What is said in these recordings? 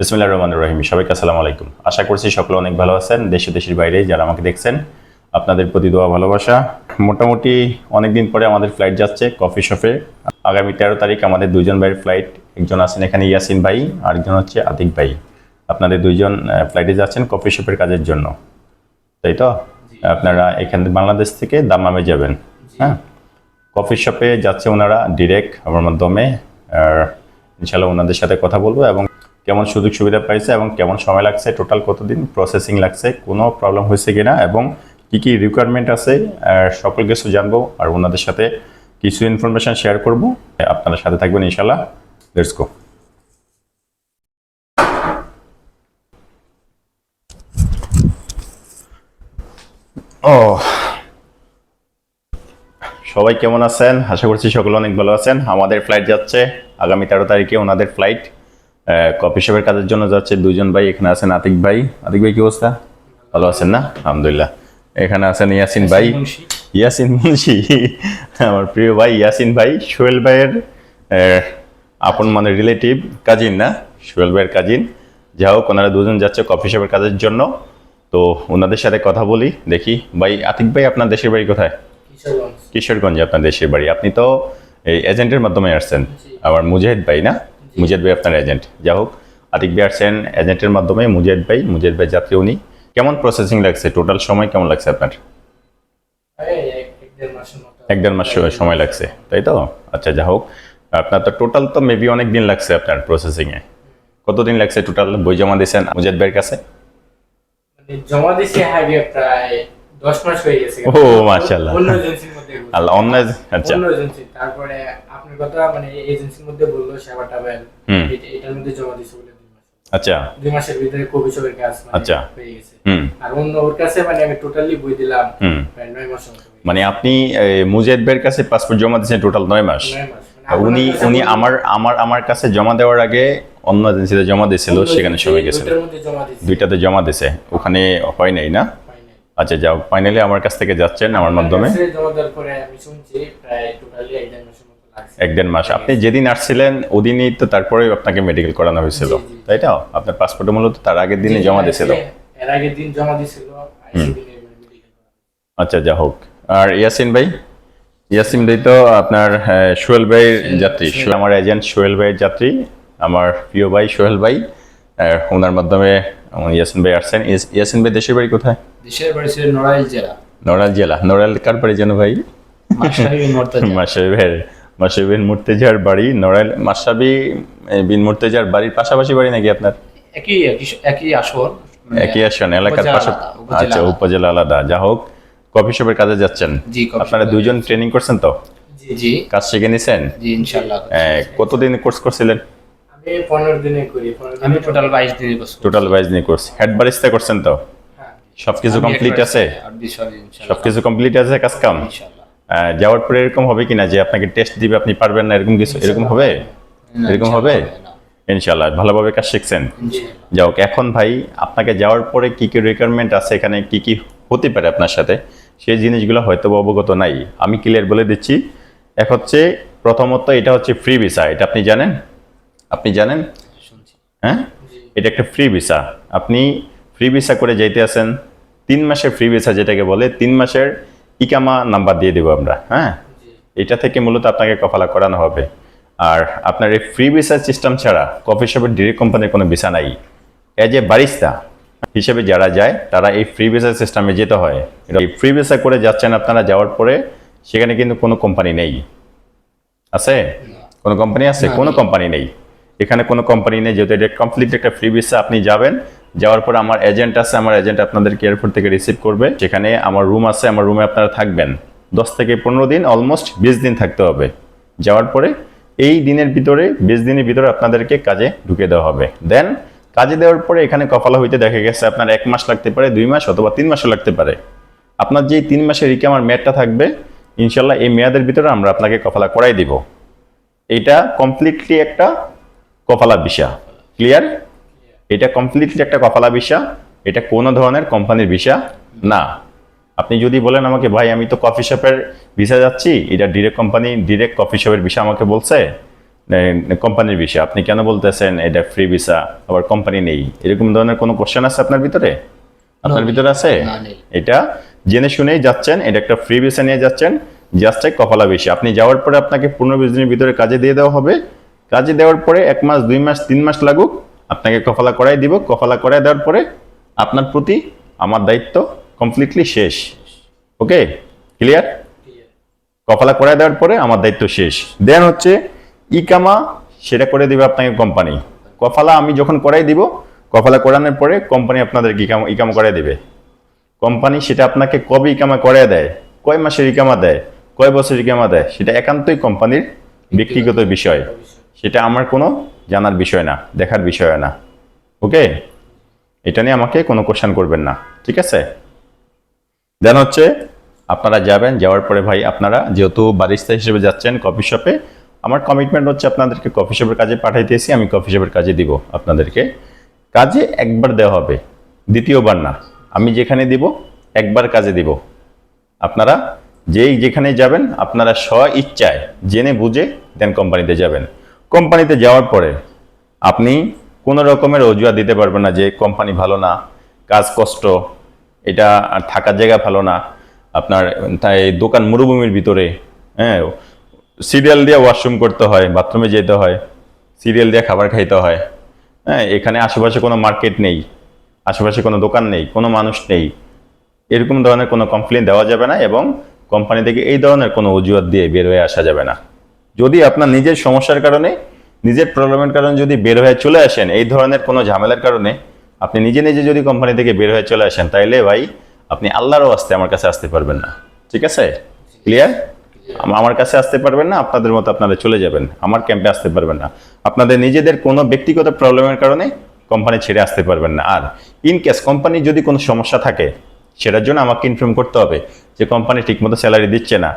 বিসমিল্লাহ রহমান রহিম। সবাইকে আসসালামু আলাইকুম। আশা করছি সকলে অনেক ভালো আছেন দেশ দেশের বাইরে যারা আমাকে দেখছেন। আপনাদের প্রতি দোয়া ভালোবাসা। মোটামুটি অনেক দিন পরে আমাদের ফ্লাইট যাচ্ছে কফি শপে আগামী তেরো তারিখ আমাদের দুইজন ভাইয়ের ফ্লাইট একজন আছেন এখানে ইয়াসিন ভাই আরেকজন হচ্ছে আতিক ভাই। আপনাদের দুইজন ফ্লাইটে যাচ্ছেন কফি শপের কাজের জন্য। তাই তো? আপনারা এখান থেকে বাংলাদেশ থেকে দামামে যাবেন। হ্যাঁ? কফি শপে যাচ্ছে ওনারা ডিরেক্ট আমার মাধ্যমে। আর ইনশাল্লাহ ওনাদের সাথে কথা বলব এবং কেমন সুযোগ সুবিধা পাইছে এবং কেমন সময় লাগছে টোটাল কতদিন প্রসেসিং লাগছে, কোনো প্রবলেম হয়েছে কিনা এবং কি কি রিকোয়ারমেন্ট আছে সকল কিছু জানব আর ওনাদের সাথে কিছু ইনফরমেশন শেয়ার করব। আপনারা সাথে থাকবেন ইনশাল্লাহ লেটস গো ও। সবাই কেমন আছেন? আশা করছি সকলে অনেক ভালো আছেন। আমাদের ফ্লাইট যাচ্ছে। আগামী তেরো তারিখে ওনাদের ফ্লাইট কফি শপের কাজের জন্য যাচ্ছে দুজন ভাই এখানে আছেন আতিক ভাই। আতিক ভাই কি অবস্থা? ভালো আছেন না? আলহামদুলিল্লাহ। এখানে আছেন ইয়াসিন ভাই। ইয়াসিন মুন্সি। আমার প্রিয় ভাই ইয়াসিন ভাই। সোহেল ভাইয়ের আপন মানে রিলেটিভ কাজিন না? সোহেল ভাইয়ের কাজিন যা হোক ওনারা দুজন যাচ্ছে কফি শপের কাজের জন্য। তো ওনাদের সাথে কথা বলি দেখি। ভাই আতিক ভাই আপনার দেশের বাড়ি কোথায়? কিশোরগঞ্জ। কিশোরগঞ্জে আপনার দেশের বাড়ি। আপনি তো এই এজেন্টের মাধ্যমে আসছেন। আমার মুজাহিদ ভাই না? মুজাহিদ ভাই আপনার এজেন্ট যা হোক আতিক ভাই আসছেন এজেন্টের মাধ্যমে মুজাহিদ ভাই মুজাহিদ ভাই যাত্রী উনি। কেমন প্রসেসিং লাগছে? টোটাল সময় কেমন লাগছে আপনার? এক- দেড় মাস সময়- সময় লাগছে তাই তো? আচ্ছা যা হোক আপনার তো টোটাল তো মেবি অনেক দিন লাগছে আপনার প্রসেসিংয়ে কতদিন লাগছে টোটাল বই জমা দিয়েছেন মুজাহিদ ভাইয়ের কাছে? জমা দিছি হাইবে প্রায় দশ মাস হয়ে গেছে। ও, মাশাআল্লাহ। অন্য এজেন্সির মধ্যে আল্লাহ অন্য আচ্ছা। অন্য এজেন্সি তারপরে কথা মানে এজেন্সির মধ্যে বলল সেবা হুম। এটার মধ্যে জমা দিছি বলে আচ্ছা। দুই মাসের ভিতরে কবি ছবির কাজ মানে আচ্ছা। হয়ে গেছে। আর অন্য ওর কাছে মানে আমি টোটালি বই দিলাম। নয় মাসের মতো হয়ে মানে আপনি এই, মুজাহিদ ভাইয়ের কাছে পাসপোর্ট জমা দিয়েছেন টোটাল নয় মাস। নয় মাস। মানে উনি উনি আমার আমার আমার কাছে জমা দেওয়ার আগে অন্য এজেন্সিতে জমা দিয়েছিল সেখানে সময় গেছিল। দুইটাতে জমা দিছে ওখানে হয় নাই না। আচ্ছা যাও ফাইনালি আমার কাছ থেকে যাচ্ছেন আমার মাধ্যমে। জমা দেওয়ার পরে আমি শুনছি প্রায় টোটালি এক দেড় মাস। আপনি যেদিন আসছিলেন ওদিনই তো তারপরে আপনাকে মেডিকেল করানো হয়েছিল। তাই তো? আপনার পাসপোর্ট মূলত তার আগের দিনে জমা দিয়েছিল। এর আগের দিন জমা মেডিকেল আচ্ছা যা হোক। আর ইয়াসিন ভাই? ইয়াসিন ভাই তো আপনার সোহেল ভাইয়ের যাত্রী। আমার এজেন্ট সোহেল ভাইয়ের যাত্রী। আমার প্রিয় ভাই সোহেল ভাই। ওনার মাধ্যমে আমার ইয়াসিন ভাই আসছেন। ইয়াসিন ভাই দেশের বাড়ি কোথায়? দেশের বাড়ি ছিল নড়াইল জেলা। নড়াইল জেলা। নড়াইল কার বাড়ি যেন ভাই? মাসাবি মর্তাজা মাসাবিবের মাসাবিবিন মুর্তেজার বাড়ি নড়াইল মাসাবি বিন মুর্তেজার বাড়ির পাশাপাশি বাড়ি নাকি আপনার? একই একই আসর মানে একই আসন এলাকার উপজেলা পাশে আচ্ছা উপজেলা আলাদা। যা হোক কফি শপের কাজে যাচ্ছেন। আপনারা দুইজন ট্রেনিং করছেন তো? জি কাজ শিখে নিছেন? জি ইনশাল্লাহ আহ, কতদিন কোর্স করছিলেন? আমি পনেরো দিনে করি আমি টোটাল বাইশ দিনের কোর্স করি। টোটাল বাইজ নিয়ে কোর্স হেড বারিস্তা করছেন তো? হ্যাঁ। সবকিছু কমপ্লিট আছে? আর বিষয় ইনশাল্লাহ সবকিছু কমপ্লিট আছে কাজ কাম ইনশাল্লাহ আহ, যাওয়ার পরে এরকম হবে কিনা যে আপনাকে টেস্ট দিবে আপনি পারবেন না এরকম কিছু এরকম হবে? এরকম হবে। ইনশাল্লাহ ভালোভাবে কাজ শিখছেন। ইনশাল্লাহ। যাও এখন ভাই আপনাকে যাওয়ার পরে কি কি রিকোয়ারমেন্ট আছে এখানে কি কি হতে পারে আপনার সাথে? সেই জিনিসগুলো হয়তো অবগত নাই। আমি ক্লিয়ার বলে দিচ্ছি। এক হচ্ছে প্রথমত এটা হচ্ছে ফ্রি ভিসা এটা আপনি জানেন? আপনি জানেন? হ্যাঁ? এটা একটা ফ্রি ভিসা আপনি ফ্রি ভিসা করে যাইতে আছেন তিন মাসের ফ্রি ভিসা যেটাকে বলে তিন মাসের ইকামা নাম্বার দিয়ে দেবো আমরা হ্যাঁ? এটা থেকে মূলত আপনাকে কফালা করানো হবে। আর আপনার এই ফ্রি ভিসা সিস্টেম ছাড়া কফি শপের ডিরেক্ট কোম্পানির কোনো ভিসা নাই। এজ এ বারিস্তা হিসেবে যারা যায় তারা এই ফ্রি ভিসা সিস্টেমে যেতে হয়। এটা এই ফ্রি ভিসা করে যাচ্ছেন আপনারা যাওয়ার পরে সেখানে কিন্তু কোনো কোম্পানি নেই। আছে? কোনো কোম্পানি আছে? কোনো কোম্পানি নেই। এখানে কোনো কোম্পানি নেই যেহেতু এটা কমপ্লিট একটা ফ্রি ভিসা আপনি যাবেন। যাওয়ার পর আমার এজেন্ট আছে, আমার এজেন্ট আপনাদেরকে এয়ারপোর্ট থেকে রিসিভ করবে। সেখানে আমার রুম আছে, আমার রুমে আপনারা থাকবেন। দশ থেকে পনেরো দিন অলমোস্ট বিশ দিন থাকতে হবে। যাওয়ার পরে এই দিনের ভিতরে, বিশ দিনের ভিতরে আপনাদেরকে কাজে ঢুকে দেওয়া হবে। দেন কাজে দেওয়ার পরে এখানে কফালা হইতে দেখা গেছে, আপনার এক মাস লাগতে পারে, দুই মাস অথবা তিন মাসও লাগতে পারে। আপনার যেই তিন মাসের রিকামার মেয়াদটা থাকবে, ইনশাল্লাহ এই মেয়াদের ভিতরে আমরা আপনাকে কফালা করাই দিব। এটা কমপ্লিটলি একটা কফালা ভিসা ক্লিয়ার এটা কমপ্লিটলি একটা কফালা ভিসা এটা কোনো ধরনের কোম্পানির ভিসা না। আপনি যদি বলেন আমাকে ভাই আমি তো কফি শপের ভিসা যাচ্ছি এটা ডিরেক্ট কোম্পানি ডিরেক্ট কফি শপের ভিসা আমাকে বলছে কোম্পানির বিষয় আপনি কেন বলতেছেন এটা ফ্রি ভিসা আবার কোম্পানি নেই? এরকম ধরনের কোনো কোশ্চেন আছে আপনার ভিতরে? আপনার ভিতরে আছে? এটা জেনে শুনেই যাচ্ছেন এটা একটা ফ্রি ভিসা নিয়ে যাচ্ছেন জাস্ট এক কপালা বেশি আপনি যাওয়ার পরে আপনাকে পনেরো বিশ দিনের ভিতরে কাজে দিয়ে দেওয়া হবে। কাজে দেওয়ার পরে এক মাস দুই মাস তিন মাস লাগুক আপনাকে কফালা করাই দিব। কফালা করাই দেওয়ার পরে আপনার প্রতি আমার দায়িত্ব কমপ্লিটলি শেষ। ওকে? ক্লিয়ার কফালা করে দেওয়ার পরে আমার দায়িত্ব শেষ। দেন হচ্ছে ইকামা, সেটা করে দিবে আপনাকে কোম্পানি কফালা আমি যখন করাই দিব, কফালা করানোর পরে কোম্পানি আপনাদের ইকামা ইকামা করে দিবে। কোম্পানি সেটা আপনাকে কবে ইকামা করে দেয়? কয় মাসের ইকামা দেয়? কয় বছর ইকামা দেয়? সেটা একান্তই কোম্পানির ব্যক্তিগত বিষয়। সেটা আমার কোনো জানার বিষয় না, দেখার বিষয় না। ওকে এটা নিয়ে আমাকে কোনো কোশ্চেন করবেন না, ঠিক আছে? দেন হচ্ছে, আপনারা যাবেন, যাওয়ার পরে ভাই আপনারা যেহেতু বারিস্তা হিসেবে যাচ্ছেন কফি শপে আমার কমিটমেন্ট হচ্ছে আপনাদেরকে কফি শপের কাজে পাঠাইতেছি আমি কফি শপের কাজে দিব আপনাদেরকে। কাজে একবার দেওয়া হবে, দ্বিতীয়বার না, আমি যেখানে দিব, একবার কাজে দিব। আপনারা যেই যেখানে যাবেন, আপনারা স্ব ইচ্ছায়, জেনে বুঝে দেন কোম্পানিতে যাবেন। কোম্পানিতে যাওয়ার পরে আপনি কোনো রকমের অজুহাত দিতে পারবেন না যে কোম্পানি ভালো না, কাজ কষ্ট, এটা আর থাকার জায়গা ভালো না, আপনার তাই দোকান মরুভূমির ভিতরে হ্যাঁ সিরিয়াল দিয়ে ওয়াশরুম করতে হয়, বাথরুমে যেতে হয়, সিরিয়াল দিয়ে খাবার খাইতে হয় হ্যাঁ এখানে আশেপাশে কোনো মার্কেট নেই, আশেপাশে কোনো দোকান নেই, কোনো মানুষ নেই, এরকম ধরনের কোনো কমপ্লেন দেওয়া যাবে না এবং কোম্পানি থেকে এই ধরনের কোনো অজুহাত দিয়ে বের হয়ে আসা যাবে না। যদি আপনার নিজের সমস্যার কারণে, নিজের প্রবলেমের কারণে যদি বের হয়ে চলে আসেন, এই ধরনের কোনো ঝামেলার কারণে আপনি নিজে নিজে যদি কোম্পানি থেকে বের হয়ে চলে আসেন, তাইলে ভাই আপনি আল্লাহরও আসতে আমার কাছে আসতে পারবেন না। ঠিক আছে? ক্লিয়ার আমার কাছে আসতে পারবেন না, আপনাদের মতো আপনারা চলে যাবেন। আমার ক্যাম্পে আসতে পারবেন না। আপনাদের নিজেদের কোনো ব্যক্তিগত প্রবলেমের কারণে কোম্পানি ছেড়ে আসতে পারবেন না। আর ইন কেস কোম্পানির যদি কোনো সমস্যা থাকে, সেটার জন্য আমাকে ইনফর্ম করতে হবে যে কোম্পানি ঠিকমতো স্যালারি দিচ্ছে না।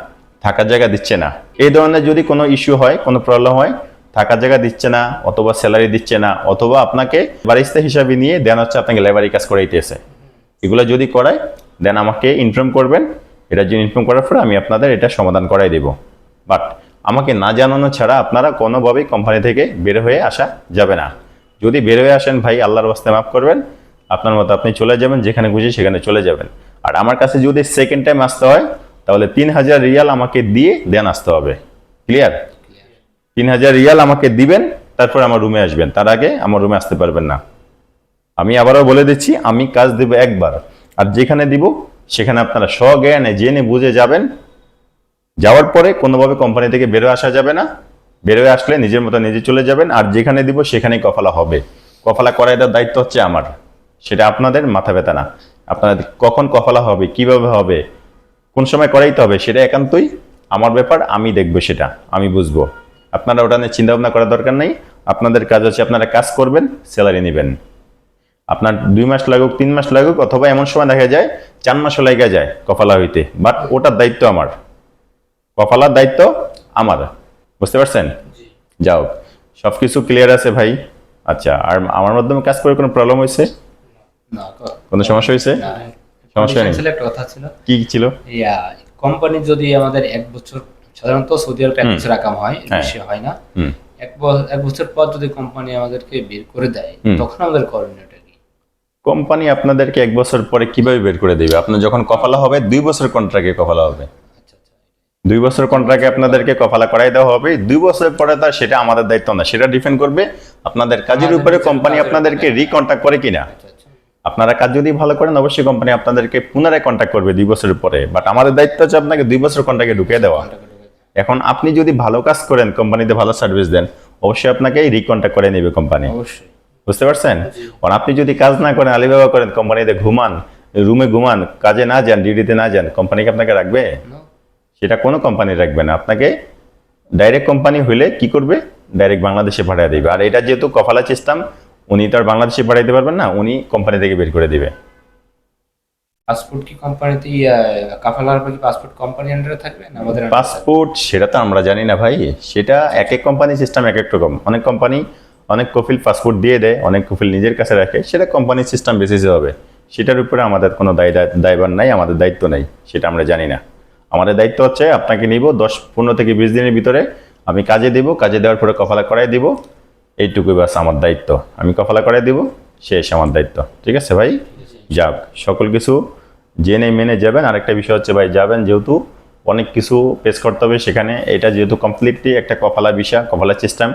থাকার জায়গা দিচ্ছে না। এই ধরনের যদি কোনো ইস্যু হয়, কোনো প্রবলেম হয়, থাকার জায়গা দিচ্ছে না, অথবা স্যালারি দিচ্ছে না, অথবা আপনাকে বারিস্তা হিসাবে নিয়ে দেন হচ্ছে আপনাকে লেবারি কাজ করাইতেছে। এগুলো যদি করায় দেন আমাকে ইনফর্ম করবেন। এটা যদি ইনফর্ম করার পরে আমি আপনাদের এটা সমাধান করাই দেব। বাট আমাকে না জানানো ছাড়া আপনারা কোনোভাবেই কোম্পানি থেকে বের হয়ে আসা যাবে না। যদি বের হয়ে আসেন, ভাই, আল্লাহর বাস্তে মাফ করবেন। আপনার মতো আপনি চলে যাবেন, যেখানে খুশি সেখানে চলে যাবেন। আর আমার কাছে যদি সেকেন্ড টাইম আসতে হয় তাহলে তিন হাজার রিয়াল আমাকে দিয়ে দেন আসতে হবে। ক্লিয়ার তিন হাজার রিয়াল আমাকে দিবেন, তারপর আমার রুমে আসবেন। তার আগে আমার রুমে আসতে পারবেন না। আমি আবারও বলে দিচ্ছি, আমি কাজ দেব একবার। আর যেখানে দিব, সেখানে আপনারা স্বজ্ঞানে জেনে বুঝে যাবেন। যাওয়ার পরে কোনোভাবে কোম্পানি থেকে বেরোয় আসা যাবে না। বেরোয় আসলে নিজের মতো নিজে চলে যাবেন। আর যেখানে দিব, সেখানেই কফালা হবে। কফালা করার দায়িত্ব হচ্ছে আমার। সেটা আপনাদের মাথা ব্যথা না। আপনাদের কখন কফালা হবে, কীভাবে হবে কোন সময় করাইতে হবে সেটা একান্তই আমার ব্যাপার আমি দেখব সেটা আমি বুঝব। আপনারা ওটা নিয়ে চিন্তা ভাবনা করার দরকার নেই। আপনাদের কাজ হচ্ছে আপনারা কাজ করবেন স্যালারি নেবেন। আপনার দুই মাস লাগুক তিন মাস লাগুক অথবা এমন সময় দেখা যায় চার মাসও লাগা যায় কপালা হইতে। বাট ওটার দায়িত্ব আমার। কফালার দায়িত্ব আমার। বুঝতে পারছেন? যাও সব কিছু ক্লিয়ার আছে ভাই? আচ্ছা আর আমার মাধ্যমে কাজ করে কোনো প্রবলেম হয়েছে কোনো সমস্যা হয়েছে না। সমস্যা নেই। একটা কথা ছিল। কি ছিল? ইয়া কোম্পানি যদি আমাদের এক বছর সাধারণত সৌদি আরবে এক বছর হয় হ্যাঁ। বেশি হয় না। এক এক বছর পর যদি কোম্পানি আমাদেরকে বের করে দেয় তখন আমাদের কোম্পানি আপনাদেরকে এক বছর পরে কীভাবে বের করে দিবে? আপনার যখন কফালা হবে দুই বছর কন্ট্রাক্টে কফালা হবে। আচ্ছা আচ্ছা। দুই বছর কন্ট্রাক্টে আপনাদেরকে কফালা করাই দেওয়া হবে। দুই বছর পরে তার সেটা আমাদের দায়িত্ব না। সেটা ডিপেন্ড করবে আপনাদের কাজের উপরে কোম্পানি আপনাদেরকে উপরে। রিকন্ট্যাক্ট করে কিনা। আচ্ছা আপনারা কাজ যদি ভালো করেন অবশ্যই কোম্পানি আপনাদেরকে পুনরায় কন্ট্যাক্ট করবে দুই বছরের পরে। বাট আমাদের দায়িত্ব হচ্ছে আপনাকে দুই বছর কন্ট্রাক্টে ঢুকিয়ে দেওয়া। এখন আপনি যদি ভালো কাজ করেন কোম্পানিতে ভালো সার্ভিস দেন অবশ্যই আপনাকে রিকন্ট্যাক্ট করে নেবে কোম্পানি বুঝতে পারছেন? কারণ আপনি যদি কাজ না করেন আলিবাবা করেন কোম্পানিতে ঘুমান রুমে ঘুমান কাজে না যান ডিউটিতে না যান কোম্পানি কি আপনাকে রাখবে? সেটা কোনো কোম্পানি রাখবে না। আপনাকে ডাইরেক্ট কোম্পানি হইলে কি করবে? ডাইরেক্ট বাংলাদেশে পাঠিয়ে দেবে। আর এটা যেহেতু কফালা সিস্টেম উনি তো আর বাংলাদেশে পাঠাইতে পারবেন না উনি কোম্পানি থেকে বের করে দিবে। পাসপোর্ট কি কোম্পানিতে কাফালার কি পাসপোর্ট কোম্পানি আন্ডারে থাকবে না আমাদের? পাসপোর্ট সেটা তো আমরা জানি না ভাই। সেটা এক এক কোম্পানি সিস্টেম এক এক রকম। অনেক কোম্পানি অনেক কফিল পাসপোর্ট দিয়ে দেয় অনেক কফিল নিজের কাছে রাখে সেটা কোম্পানির সিস্টেম বেসিসে হবে। সেটার উপরে আমাদের কোনো দায় দায়- দায়ভার নাই আমাদের দায়িত্ব নেই সেটা আমরা জানি না। আমাদের দায়িত্ব হচ্ছে আপনাকে নিব দশ পনেরো থেকে বিশ দিনের ভিতরে আমি কাজে দিব কাজে দেওয়ার পরে কফালা করাই দিব এইটুকুই বাস আমার দায়িত্ব। আমি কফালা করাই দিব শেষ আমার দায়িত্ব। ঠিক আছে ভাই? যাক, সকল কিছু জেনে মেনে যাবেন। আরেকটা বিষয় হচ্ছে ভাই, যাবেন যেহেতু অনেক কিছু পেশ করতে হবে সেখানে। এটা যেহেতু কমপ্লিটলি একটা কফালা বিষয়, কফালা সিস্টেম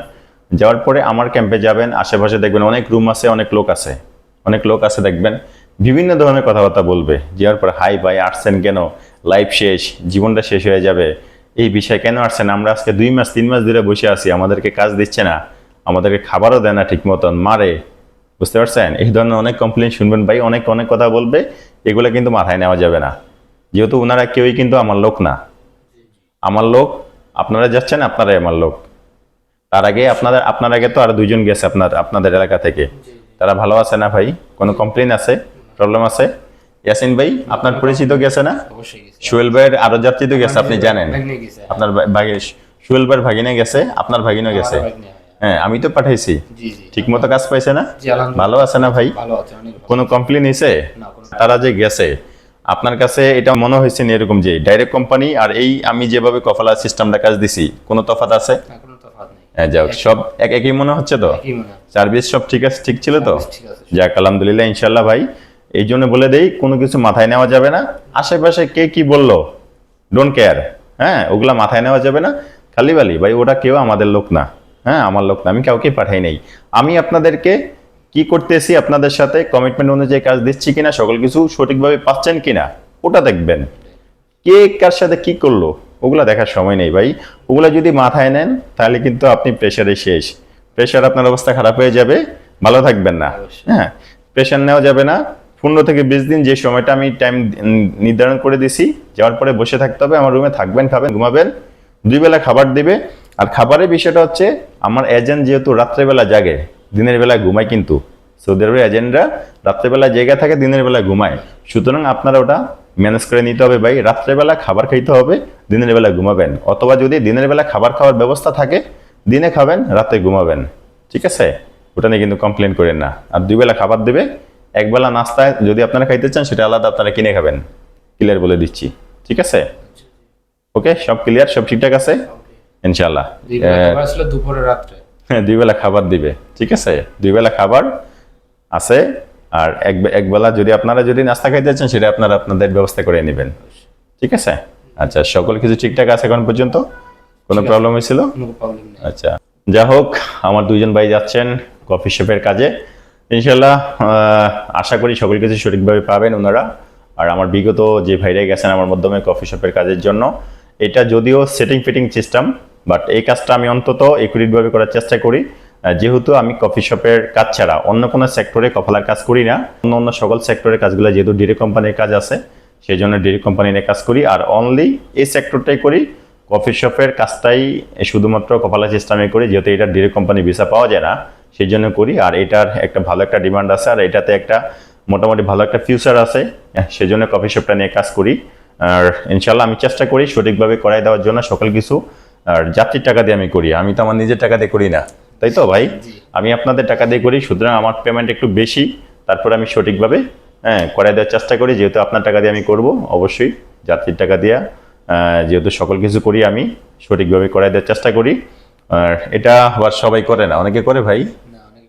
যাওয়ার পরে আমার ক্যাম্পে যাবেন, আশেপাশে দেখবেন অনেক রুম আছে, অনেক লোক আছে। অনেক লোক আছে দেখবেন, বিভিন্ন ধরনের কথাবার্তা বলবে। যাওয়ার পর, হাই ভাই, আসছেন কেন? লাইফ শেষ, জীবনটা শেষ হয়ে যাবে। এই বিষয় কেন আসছেন? আমরা আজকে দুই মাস, তিন মাস ধরে বসে আছি। আমাদেরকে কাজ দিচ্ছে না। আমাদেরকে খাবারও দেয় না ঠিক মতন মারে। বুঝতে পারছেন? এই ধরনের অনেক কমপ্লেন শুনবেন ভাই অনেক অনেক কথা বলবে এগুলো কিন্তু মাথায় নেওয়া যাবে না। যেহেতু ওনারা কেউই কিন্তু আমার লোক না। আমার লোক আপনারা যাচ্ছেন আপনারাই আমার লোক। তার আগে আপনাদের আপনার আগে তো আর দুইজন গেছে আপনার আপনাদের এলাকা থেকে। তারা ভালো আছে না ভাই? কোনো কমপ্লেন আছে? প্রবলেম আছে? ইয়াসিন ভাই আপনার পরিচিত গেছে না? গেছে। ভাইয়ের আরও যাত্রী তো গেছে আপনি জানেন। আপনার ভাগে সুয়েল ভাইয়ের ভাগিনে গেছে আপনার ভাগিনে গেছে। হ্যাঁ আমি তো পাঠাইছি। ঠিক মতো কাজ পাইছে না? ভালো আছে না ভাই? কোনো কমপ্লেন হয়েছে তারা যে গেছে আপনার কাছে এটা মনে হয়েছে না এরকম যে ডাইরেক্ট কোম্পানি আর এই আমি যেভাবে কফালা সিস্টেমটা কাজ দিছি কোনো তফাৎ আছে? হ্যাঁ যাক সব এক একই মনে হচ্ছে তো? সার্ভিস সব ঠিক আছে ঠিক ছিল তো? যাক আলহামদুলিল্লাহ ইনশাল্লাহ ভাই। এই জন্য বলে দেই কোনো কিছু মাথায় নেওয়া যাবে না। আশেপাশে কে কি বলল? ডোন্ট কেয়ার হ্যাঁ ওগুলা মাথায় নেওয়া যাবে না। খালি বালি ভাই ওটা কেউ আমাদের লোক না। হ্যাঁ আমার লোক না আমি কাউকে পাঠাই নাই। আমি আপনাদেরকে কি করতেছি আপনাদের সাথে কমিটমেন্ট অনুযায়ী কাজ দিচ্ছি কিনা সকল কিছু সঠিকভাবে পাচ্ছেন কিনা ওটা দেখবেন। কে কার সাথে কি করল ওগুলা দেখার সময় নেই ভাই। ওগুলা যদি মাথায় নেন তাহলে কিন্তু আপনি প্রেশারে শেষ। প্রেশার আপনার অবস্থা খারাপ হয়ে যাবে ভালো থাকবেন না। হ্যাঁ প্রেশার নেওয়া যাবে না। পনেরো থেকে বিশ দিন যে সময়টা আমি টাইম নির্ধারণ করে দিছি যাওয়ার পরে বসে থাকতে হবে আমার রুমে থাকবেন খাবেন ঘুমাবেন দুই বেলা খাবার দিবে। আর খাবারের বিষয়টা হচ্ছে, আমার এজেন্ট যেহেতু রাত্রেবেলা জাগে, দিনের বেলা ঘুমায় কিন্তু। সৌদি আরবের এজেন্টরা রাত্রেবেলা জায়গা থাকে, দিনের বেলা ঘুমায়। সুতরাং আপনারা ওটা ম্যানেজ করে নিতে হবে ভাই। রাত্রেবেলা খাবার খাইতে হবে, দিনের বেলা ঘুমাবেন। অথবা যদি দিনের বেলা খাবার খাওয়ার ব্যবস্থা থাকে, দিনে খাবেন, রাতে ঘুমাবেন। ঠিক আছে? ওটা নিয়ে কিন্তু কমপ্লেন করেন না। আর দুই বেলা খাবার দেবে একবেলা নাস্তায় যদি আপনারা খাইতে চান, সেটা আলাদা আপনারা কিনে খাবেন। ক্লিয়ার বলে দিচ্ছি। ঠিক আছে? ওকে সব ক্লিয়ার সব ঠিকঠাক আছে? ইনশাল্লাহ দুপুরে রাত্রে। হ্যাঁ দুই বেলা খাবার দিবে ঠিক আছে? দুই বেলা খাবার আছে আর এক একবেলা যদি আপনারা যদি নাস্তা খাইতে চান সেটা আপনারা আপনাদের ব্যবস্থা করে নেবেন। ঠিক আছে? আচ্ছা সকল কিছু ঠিকঠাক আছে এখন পর্যন্ত? কোনো প্রবলেম হয়েছিল? আচ্ছা যা হোক আমার দুইজন ভাই যাচ্ছেন কফি শপের কাজে। ইনশাল্লাহ আশা করি সকল কিছু সঠিকভাবে পাবেন ওনারা। আর আমার বিগত যে ভাইরা গেছেন আমার মাধ্যমে কফি শপের কাজের জন্য এটা যদিও সেটিং ফিটিং সিস্টেম বাট এই কাজটা আমি অন্তত একুরেটভাবে করার চেষ্টা করি। যেহেতু আমি কফি শপের কাজ ছাড়া অন্য কোনো সেক্টরে কফলার কাজ করি না, অন্য অন্য সকল সেক্টরের কাজগুলো যেহেতু ডিরেক্ট কোম্পানির কাজ আছে সেই জন্য ডিরেক্ট কোম্পানি নিয়ে কাজ করি। আর অনলি এই সেক্টরটাই করি। কফি শপের কাজটাই শুধুমাত্র কপালা সিস্টেমে করি, যেহেতু এটা ডিরেক্ট কোম্পানি ভিসা পাওয়া যায় না সেই জন্য করি। আর এটার একটা ভালো একটা ডিমান্ড আছে, আর এটাতে একটা মোটামুটি ভালো একটা ফিউচার আছে সেই জন্য কফি শপটা নিয়ে কাজ করি। আর ইনশাল্লাহ আমি চেষ্টা করি সঠিকভাবে করাই দেওয়ার জন্য সকল কিছু। আর যাত্রীর টাকা দিয়ে আমি করি আমি তো আমার নিজের টাকা দিয়ে করি না তাই তো ভাই? আমি আপনাদের টাকা দিয়ে করি সুতরাং আমার পেমেন্ট একটু বেশি তারপর আমি সঠিকভাবে হ্যাঁ করাই দেওয়ার চেষ্টা করি যেহেতু আপনার টাকা দিয়ে আমি করব অবশ্যই যাত্রীর টাকা দিয়ে যেহেতু সকল কিছু করি আমি সঠিকভাবে করাই দেওয়ার চেষ্টা করি। আর এটা আবার সবাই করে না অনেকে করে ভাই?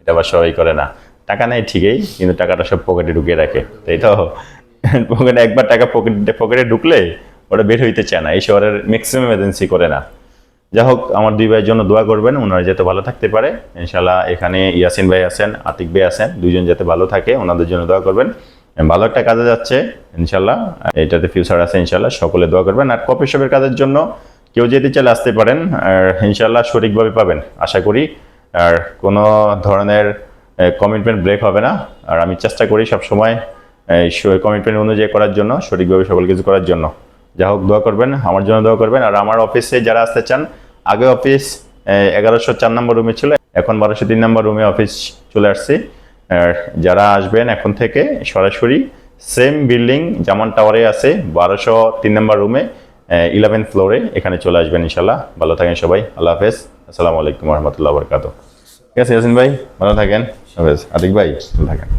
এটা আবার সবাই করে না। টাকা নেই ঠিকই কিন্তু টাকাটা সব পকেটে ঢুকিয়ে রাখে তাই তো? পকেটে একবার টাকা পকেটে পকেটে ঢুকলে ওটা বের হইতে চায় না এই শহরের ম্যাক্সিমাম এজেন্সি করে না। যা হোক আমার দুই ভাইয়ের জন্য দোয়া করবেন, ওনারা যাতে ভালো থাকতে পারে। ইনশাল্লাহ এখানে ইয়াসিন ভাই আছেন, আতিক ভাই আছেন, দুইজন যাতে ভালো থাকে, ওনাদের জন্য দোয়া করবেন। ভালো একটা কাজে যাচ্ছে ইনশাল্লাহ এটাতে ফিউচার আছে ইনশাল্লাহ সকলে দোয়া করবেন। আর কপি শপের কাজের জন্য কেউ যেতে চাইলে আসতে পারেন, আর ইনশাল্লাহ সঠিকভাবে পাবেন, আশা করি। আর কোনো ধরনের কমিটমেন্ট ব্রেক হবে না। আর আমি চেষ্টা করি সবসময় কমিটমেন্ট অনুযায়ী করার জন্য, সঠিকভাবে সকল কিছু করার জন্য। যা হোক দোয়া করবেন, আমার জন্য দোয়া করবেন। আর আমার অফিসে যারা আসতে চান আগে অফিস এগারোশো চার নম্বর রুমে ছিল, এখন বারোশো তিন নম্বর রুমে অফিস চলে আসছি। যারা আসবেন এখন থেকে সরাসরি সেম বিল্ডিং জামান টাওয়ারে আছে, বারোশো তিন নম্বর রুমে ইলেভেন ফ্লোরে এখানে চলে আসবেন ইনশাল্লাহ ভালো থাকেন সবাই, আল্লাহ হাফেজ। আসসালামু আলাইকুম রহমতুল্লাহ বরকাত ঠিক আছে, ইয়াসিন ভাই, ভালো থাকেন। হাফেজ, আতিক ভাই, ভালো থাকেন।